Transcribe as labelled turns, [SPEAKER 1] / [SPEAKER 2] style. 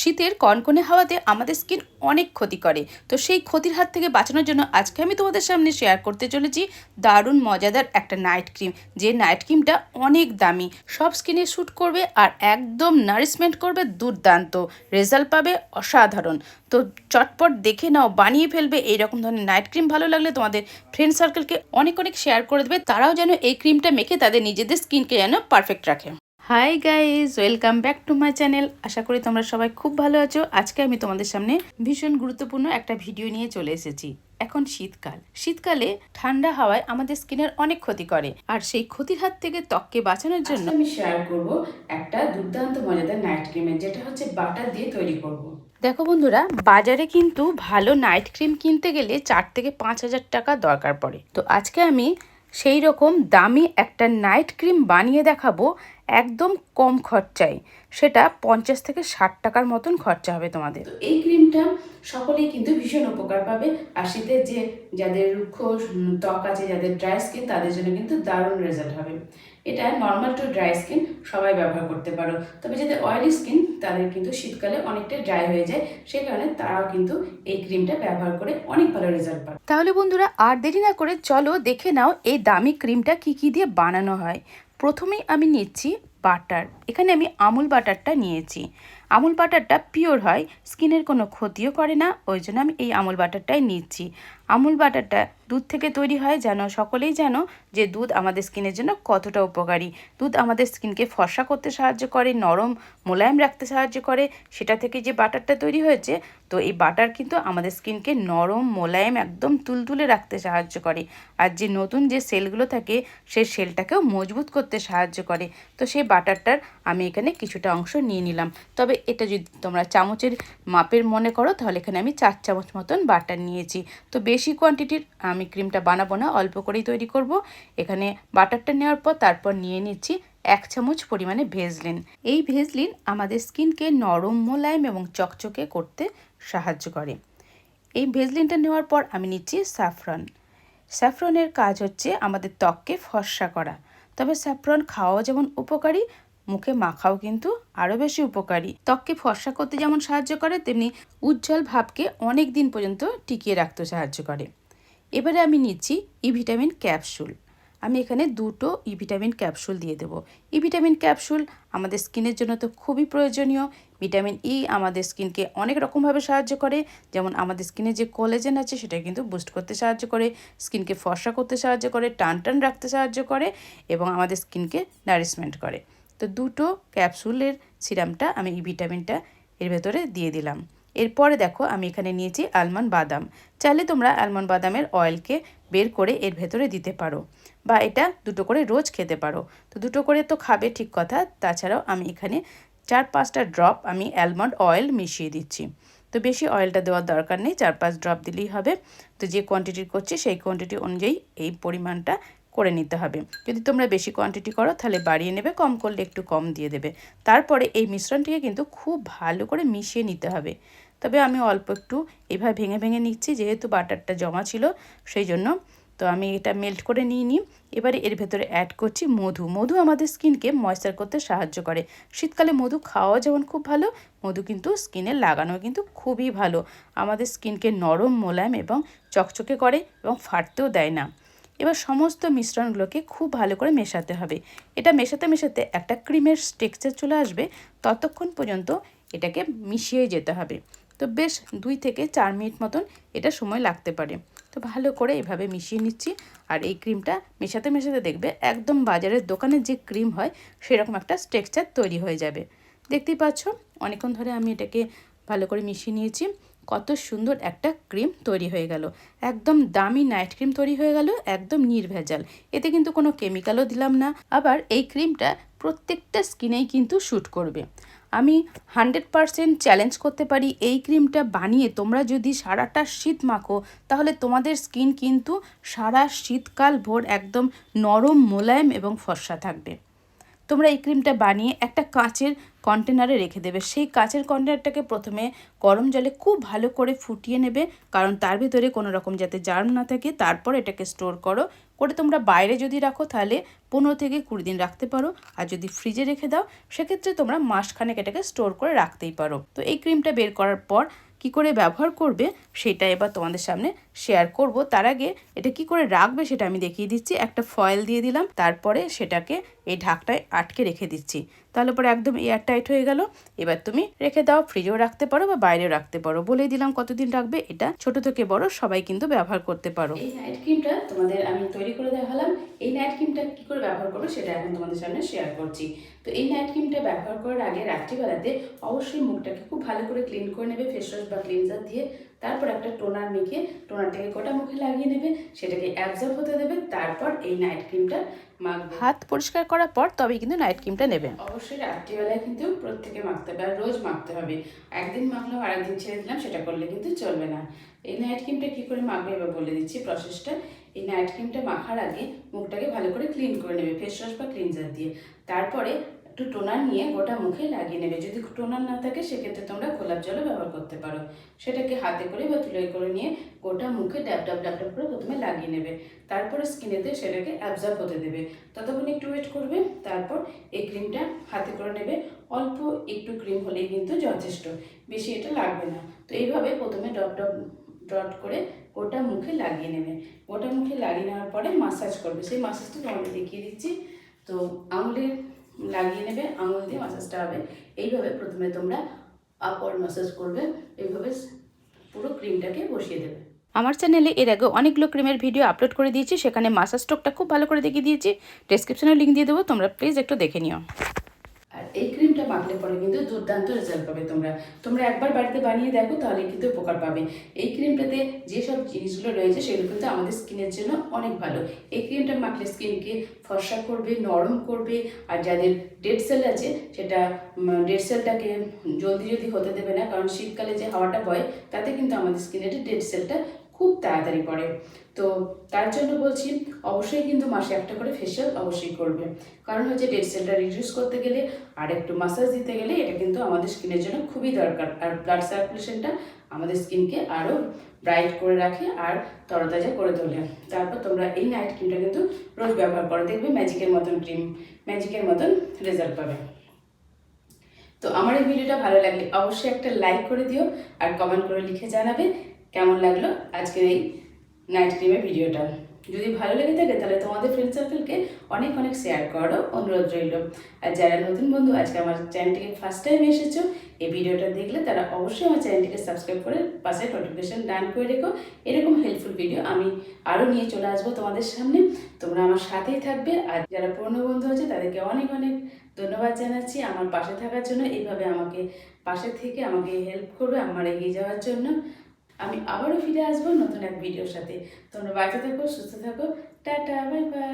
[SPEAKER 1] শীতের কনকনে হাওয়াতে আমাদের স্কিন অনেক ক্ষতি করে। তো সেই ক্ষতির হাত থেকে বাঁচানোর জন্য আজকে আমি তোমাদের সামনে শেয়ার করতে চলেছি দারুণ মজাদার একটা নাইট ক্রিম যে নাইট ক্রিমটা অনেক দামি, সব স্কিনে শ্যুট করবে আর একদম নারিশমেন্ট করবে দুর্দান্ত। রেজাল্ট পাবে অসাধারণ। তো চটপট দেখে নাও, বানিয়ে ফেলবে এইরকম ধরনের নাইট ক্রিম ভালো লাগলে তোমাদের ফ্রেন্ড সার্কেলকে অনেক অনেক শেয়ার করে দেবে। তারাও যেন এই ক্রিমটা মেখে তাদের নিজেদের স্কিনকে যেন পারফেক্ট রাখে। Hi guys welcome back to my channel আশা করি তোমরা সবাই খুব ভালো আছো। আজকে আমি তোমাদের সামনে ভীষণ গুরুত্বপূর্ণ একটা ভিডিও নিয়ে চলে এসেছি। এখন শীতকাল। শীতকালে ঠান্ডা হাওয়ায় আমাদের স্কিনের অনেক ক্ষতি করে। আর সেই ক্ষতির হাত থেকে ত্বককে বাঁচানোর জন্য আমি শেয়ার করব একটা দুর্দান্ত মজাদার নাইট ক্রিমের যেটা হচ্ছে বাটার দিয়ে তৈরি করব। দেখো বন্ধুরা বাজারে কিন্তু ভালো নাইট ক্রিম কিনতে গেলে চার থেকে পাঁচ হাজার টাকা দরকার পড়ে। তো আজকে আমি সেই রকম দামি একটা নাইট ক্রিম বানিয়ে দেখাবো একদম কম খরচায়। সেটা পঞ্চাশ থেকে ষাট টাকার মতন খরচা হবে তোমাদের। এই ক্রিমটা সকলেই কিন্তু ভীষণ উপকার পাবে। আর শীতের যে, যাদের রুক্ষ ত্বক আছে, যাদের ড্রাই স্কিন, তাদের জন্য কিন্তু দারুণ রেজাল্ট হবে। এটা নর্মাল টু ড্রাই স্কিন সবাই ব্যবহার করতে পারো। তবে যাদের অয়েলি স্কিন তাদের কিন্তু শীতকালে অনেকটা ড্রাই হয়ে যায়। সেই কারণে তারাও কিন্তু এই ক্রিমটা ব্যবহার করে অনেক ভালো রেজাল্ট পাবে। তাহলে বন্ধুরা, আর দেরি না করে চলো দেখে নাও এই দামি ক্রিমটা কি কি দিয়ে বানানো হয়। প্রথমেই আমি নিচ্ছি বাটার এখানে আমি আমুল বাটারটা নিয়েছি। আমুল বাটারটা পিওর হয় স্কিনের কোনো ক্ষতিও করে না। ওই জন্য আমি এই আমুল বাটারটাই নিচ্ছি। আমুল বাটারটা দুধ থেকে তৈরি হয় যেন সকলেই জানো যে দুধ আমাদের স্কিনের জন্য কতটা উপকারী। দুধ আমাদের স্কিনকে ফর্সা করতে সাহায্য করে, নরম মোলায়েম রাখতে সাহায্য করে। সেটা থেকে যে বাটারটা তৈরি হয়েছে, তো এই বাটার কিন্তু আমাদের স্কিনকে নরম মোলায়েম একদম তুলতুলে রাখতে সাহায্য করে। আর যে নতুন যে সেলগুলো থাকে, সেই সেলটাকেও মজবুত করতে সাহায্য করে। তো সেই বাটারটার আমি এখানে কিছুটা অংশ নিয়ে নিলাম। তবে এটা যদি তোমরা চামচের মাপের মনে করো, তাহলে এখানে আমি চার চামচ মতন বাটার নিয়েছি। তো বেশি কোয়ান্টিটির আমি ক্রিমটা বানাবো না, অল্প করেই তৈরি করব। এখানে বাটারটা নেওয়ার পর তারপর নিয়ে নিচ্ছি এক চামচ পরিমাণে ভেজলিন। এই ভেজলিন আমাদের স্কিনকে নরম, মোলায়েম এবং চকচকে করতে সাহায্য করে। এই ভেজলিনটা নেওয়ার পর আমি নিচ্ছি স্যাফরন স্যাফরনের কাজ হচ্ছে আমাদের ত্বককে ফর্সা করা। তবে স্যাফরন খাওয়াও যেমন উপকারী মুখে মাখাও কিন্তু আরও বেশি উপকারী। ত্বককে ফর্সা করতে যেমন সাহায্য করে, তেমনি উজ্জ্বল ভাবকে অনেক দিন পর্যন্ত টিকিয়ে রাখতে সাহায্য করে। এবারে আমি নিচ্ছি ই ভিটামিন ক্যাপসুল আমি এখানে দুটো ই ভিটামিন ক্যাপসুল দিয়ে দেবো। ই ভিটামিন ক্যাপসুল আমাদের স্কিনের জন্য তো খুবই প্রয়োজনীয়। ভিটামিন ই আমাদের স্কিনকে অনেক রকমভাবে সাহায্য করে। যেমন আমাদের স্কিনে যে কোলেজেন আছে, সেটা কিন্তু বুস্ট করতে সাহায্য করে। স্কিনকে ফর্সা করতে সাহায্য করে টান টান রাখতে সাহায্য করে এবং আমাদের স্কিনকে নারিশমেন্ট করে। তো দুটো ক্যাপসুলের সিরামটা আমি এই ভিটামিনটা এর ভেতরে দিয়ে দিলাম। এরপরে দেখো আমি এখানে নিয়েছি আলমন্ড বাদাম। চাইলে তোমরা আলমন্ড বাদামের অয়েলকে বের করে এর ভেতরে দিতে পারো বা এটা দুটো করে রোজ খেতে পারো। তো দুটো করে তো খাবে ঠিক কথা, তাছাড়াও আমি এখানে চার পাঁচটা ড্রপ আমি অ্যালমন্ড অয়েল মিশিয়ে দিচ্ছি। তো বেশি অয়েলটা দেওয়ার দরকার নেই, চার পাঁচ ড্রপ দিলেই হবে। তো যে কোয়ান্টিটির করছি সেই কোয়ান্টিটি অনুযায়ী এই পরিমাণটা করে নিতে হবে। যদি তোমরা বেশি কোয়ান্টিটি করো, তাহলে বাড়িয়ে নেবে, কম করলে একটু কম দিয়ে দেবে। তারপরে এই মিশ্রণটিকে কিন্তু খুব ভালো করে মিশিয়ে নিতে হবে। তবে আমি অল্প একটু এভাবে ভেঙে ভেঙে নিচ্ছি, যেহেতু বাটারটা জমা ছিল, সেই জন্য। তো আমি এটা মেল্ট করে নিয়ে নিই। এবারে এর ভেতরে অ্যাড করছি মধু। মধু আমাদের স্কিনকে ময়েশ্চার করতে সাহায্য করে। শীতকালে মধু খাওয়া যেমন খুব ভালো, মধু কিন্তু স্কিনে লাগানো কিন্তু খুবই ভালো। আমাদের স্কিনকে নরম মোলায়েম এবং চকচকে করে এবং ফাটতেও দেয় না। এবার সমস্ত মিশ্রণগুলোকে খুব ভালো করে মেশাতে হবে। এটা মেশাতে মেশাতে একটা ক্রিমের টেক্সচার চলে আসবে, ততক্ষণ পর্যন্ত এটাকে মিশিয়ে যেতে হবে। তো বেশ দুই থেকে চার মিনিট মতন এটা সময় লাগতে পারে। তো ভালো করে এভাবে মিশিয়ে নিচ্ছি আর এই ক্রিমটা মেশাতে মেশাতে দেখবে একদম বাজারের দোকানে যে ক্রিম হয় সেরকম একটা টেক্সচার তৈরি হয়ে যাবে। দেখতেই পাচ্ছ, অনেকক্ষণ ধরে আমি এটাকে ভালো করে মিশিয়ে নিয়েছি। কত সুন্দর একটা ক্রিম তৈরি হয়ে গেল। একদম দামি নাইট ক্রিম তৈরি হয়ে গেল, একদম নির্ভেজাল। এতে কিন্তু কোনো কেমিক্যালও দিলাম না। আবার এই ক্রিমটা প্রত্যেকটা স্কিনেই কিন্তু শ্যুট করবে। আমি হান্ড্রেড পারসেন্ট চ্যালেঞ্জ করতে পারি এই ক্রিমটা বানিয়ে। তোমরা যদি সারাটা শীত মাখো, তাহলে তোমাদের স্কিন কিন্তু সারা শীতকাল ভোর একদম নরম মোলায়েম এবং ফর্সা থাকবে। তোমরা এই ক্রিমটা বানিয়ে একটা কাঁচের কন্টেনারে রেখে দেবে। সেই কাঁচের কন্টেনারটাকে প্রথমে গরম জলে খুব ভালো করে ফুটিয়ে নেবে, কারণ তার ভিতরে কোনো রকম যাতে জার্ম না থাকে। তারপর এটাকে স্টোর করো। করে তোমরা বাইরে যদি রাখো, তাহলে পনেরো থেকে কুড়ি দিন রাখতে পারো। আর যদি ফ্রিজে রেখে দাও, সেক্ষেত্রে তোমরা মাসখানেক এটাকে স্টোর করে রাখতেই পারো। তো এই ক্রিমটা বের করার পর কি করে ব্যবহার করবে, সেটা এবার তোমাদের সামনে শেয়ার করব। তার আগে এটা কি করে রাখবে, সেটা আমি দেখিয়ে দিচ্ছি। একটা ফয়েল দিয়ে দিলাম। তারপরে সেটাকে এই ঢাকটায় আটকে রেখে দিচ্ছি। তাহলে পরে একদম এয়ার টাইট হয়ে গেল। এবার তুমি রেখে দাও ফ্রিজেও রাখতে পারো বা বাইরেও রাখতে পারো। বলেই দিলাম কতদিন রাখবে, এটা ছোট থেকে বড়, সবাই কিন্তু ব্যবহার করতে পারো। এই নাইট ক্রিমটা তোমাদের আমি তৈরি করে দেখালাম। এই নাইট ক্রিমটা কি করে ব্যবহার করব সেটা এখন তোমাদের সামনে শেয়ার করছি। তো এই নাইট ক্রিমটা ব্যবহার করার আগে রাত্রিবেলাতে অবশ্যই মুখটাকে খুব ভালো করে ক্লিন করে নেবে ফেস ওয়াশ বা ক্লিনজার দিয়ে। তারপর একটা টোনার মেখে টোনারটাকে গোটা মুখে লাগিয়ে নেবে সেটাকে অ্যাবজর্ব হতে দেবে তারপর এই নাইট ক্রিমটা মাখবে। হাত পরিষ্কার করার পর তবে কিন্তু নাইট ক্রিমটা নেবে। অবশ্যই রাত্রিবেলায় কিন্তু প্রত্যেকে মাখতে হবে আর রোজ মাখতে হবে। একদিন মাখলাম আর একদিন ছেড়ে দিলাম সেটা করলে কিন্তু চলবে না। এই নাইট ক্রিমটা কী করে মাখবে এবার বলে দিচ্ছি প্রসেসটা এই নাইট ক্রিমটা মাখার আগে মুখটাকে ভালো করে ক্লিন করে নেবে ফেস ওয়াশ বা ক্লিনজার দিয়ে। তারপরে একটু টোনার নিয়ে গোটা মুখে লাগিয়ে নেবে। যদি টোনার না থাকে, সেক্ষেত্রে তোমরা গোলাপ জলও ব্যবহার করতে পারো। সেটাকে হাতে করে বা তুলোয় করে নিয়ে গোটা মুখে ড্যাব ডাব ডাব ডাব করে প্রথমে লাগিয়ে নেবে। তারপরে স্কিনেতে সেটাকে অ্যাবজর্ব হতে দেবে। ততক্ষণ একটু ওয়েট করবে, তারপর এই ক্রিমটা হাতে করে নেবে। অল্প একটু ক্রিম হলেই কিন্তু যথেষ্ট। বেশি এটা লাগবে না। তো এইভাবে প্রথমে ডট ডট ডট করে গোটা মুখে লাগিয়ে নেবে। গোটা মুখে লাগিয়ে নেওয়ার পরে মাসাজ করবে। সেই মাসাজটা তোমাদের দেখিয়ে দিচ্ছি। তো আঙুলে লাগিয়ে নেবে, আঙুল দিয়ে মাসাজটা হবে এইভাবে প্রথমে তোমরা আপর মাসাজ করবে, এইভাবে পুরো ক্রিমটাকে বসিয়ে দেবে। আমার চ্যানেলে এর আগে অনেকগুলো ক্রিমের ভিডিও আপলোড করে দিয়েছি, সেখানে মাসাজ স্টকটা খুব ভালো করে দেখিয়ে দিয়েছি। ডেসক্রিপশনে লিঙ্ক দিয়ে দেবো, তোমরা প্লিজ একটু দেখে নিও। মাখলে পরে কিন্তু দুর্দান্ত রেজাল্ট পাবে তোমরা। তোমরা একবার বাড়িতে বানিয়ে দেখো, তাহলে কিন্তু উপকার পাবে। এই ক্রিমটাতে যেসব জিনিসগুলো রয়েছে, সেগুলো কিন্তু আমাদের স্কিনের জন্য অনেক ভালো। এই ক্রিমটা মাখলে স্কিনকে ফর্সা করবে, নরম করবে, আর যাদের ডেড সেল আছে, সেটা ডেড সেলটাকে জলদি জলদি হতে দেবে না, কারণ শীতকালে যে হাওয়াটা বয়, তাতে কিন্তু আমাদের স্কিনের ডেড সেলটা খুব তাড়াতাড়ি পড়ে তো তার জন্য বলছি, অবশ্যই কিন্তু মাসে একটা করে ফেশিয়াল অবশ্যই করবে। কারণ হচ্ছে ডেড সেলটা রিডিউস করতে গেলে আর একটু মাসাজ দিতে গেলে এটা কিন্তু আমাদের স্কিনের জন্য খুবই দরকার। আর ব্লাড সার্কুলেশনটা আমাদের স্কিনকে আরও ব্রাইট করে রাখে আর তরতাজা করে তোলে। তারপর তোমরা এই নাইট ক্রিমটা কিন্তু রোজ ব্যবহার করো। দেখবে ম্যাজিকের মতন ক্রিম ম্যাজিকের মতন রেজাল্ট পাবে। তো আমার এই ভিডিওটা ভালো লাগলে অবশ্যই একটা লাইক করে দিও আর কমেন্ট করে লিখে জানাবে। কেমন লাগল আজকের এই নাইট ক্রিমের ভিডিওটা যদি ভালো লেগে থাকে, তাহলে তোমাদের ফ্রেন্ড সার্কেলকে অনেক অনেক শেয়ার করো, অনুরোধ রইল। আর যারা নতুন বন্ধু, আজকে আমার চ্যানেলটিকে ফার্স্ট টাইম এসেছ, এই ভিডিওটা দেখলে তারা অবশ্যই আমার চ্যানেলটিকে সাবস্ক্রাইব করে পাশে নোটিফিকেশন ডান করে রেখো। এরকম হেল্পফুল ভিডিও আমি আরও নিয়ে চলে আসব তোমাদের সামনে। তোমরা আমার সাথেই থাকবে। আর যারা পুরনো বন্ধু আছে, তাদেরকে অনেক অনেক ধন্যবাদ জানাচ্ছি আমার পাশে থাকার জন্য। এইভাবে আমাকে পাশে থেকে আমাকে হেল্প করবে, আমার এগিয়ে যাওয়ার জন্য। আমি আবারও ফিরে আসব নতুন এক ভিডিওর সাথে। তোমরা বাড়িতে থাকো, সুস্থ থাকো। Tata bye bye